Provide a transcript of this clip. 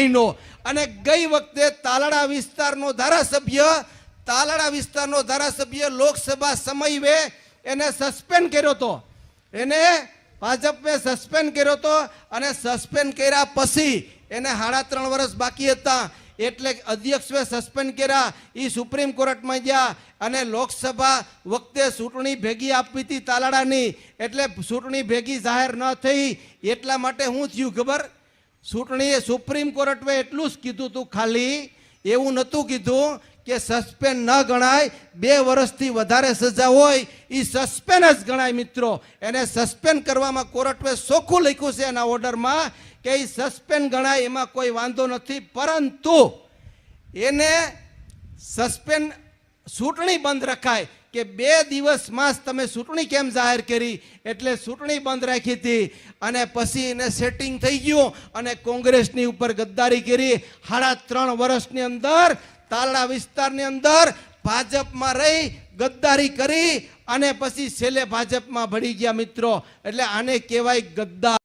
મહિનો અને ગઈ વખતે તાલાડા વિસ્તારનો ધારાસભ્ય તાલાડા વિસ્તારનો ધારાસભ્ય લોકસભા સમયે એને સસ્પેન્ડ કર્યો હતો. એને ભાજપે સસ્પેન્ડ કર્યો હતો અને સસ્પેન્ડ કર્યા પછી એને સાડા ત્રણ વર્ષ બાકી હતા. એટલે અધ્યક્ષે સસ્પેન્ડ કર્યા એ સુપ્રીમ કોર્ટમાં ગયા અને લોકસભા વખતે ચૂંટણી ભેગી આપી હતી તાલાડાની એટલે ચૂંટણી ભેગી જાહેર ન થઈ એટલા માટે હું થયું, ખબર? ચૂંટણીએ સુપ્રીમ કોર્ટે એટલું જ કીધું હતું ખાલી, એવું નહોતું કીધું કે સસ્પેન્ડ ન ગણાય, બે વર્ષથી વધારે સજા હોય એ સસ્પેન્ડ જ ગણાય મિત્રો. એને સસ્પેન્ડ કરવામાં કોર્ટે ચોખ્ખું લખ્યું છે એના ઓર્ડરમાં કે એ સસ્પેન્ડ ગણાય એમાં કોઈ વાંધો નથી, પરંતુ એને સસ્પેન્ડ ચૂંટણી બંધ રખાય કે બે દિવસમાં જ તમે ચૂંટણી કેમ જાહેર કરી? એટલે ચૂંટણી બંધ રાખી હતી અને પછી એને સેટિંગ થઈ ગયું અને કોંગ્રેસની ઉપર ગદ્દારી કરી. સાડા ત્રણ વર્ષની અંદર તાલડા વિસ્તારની અંદર ભાજપમાં રહી, ગદ્દારી કરી અને પછી છેલ્લે ભાજપમાં ભળી ગયા મિત્રો. એટલે આને કહેવાય ગદ્દાર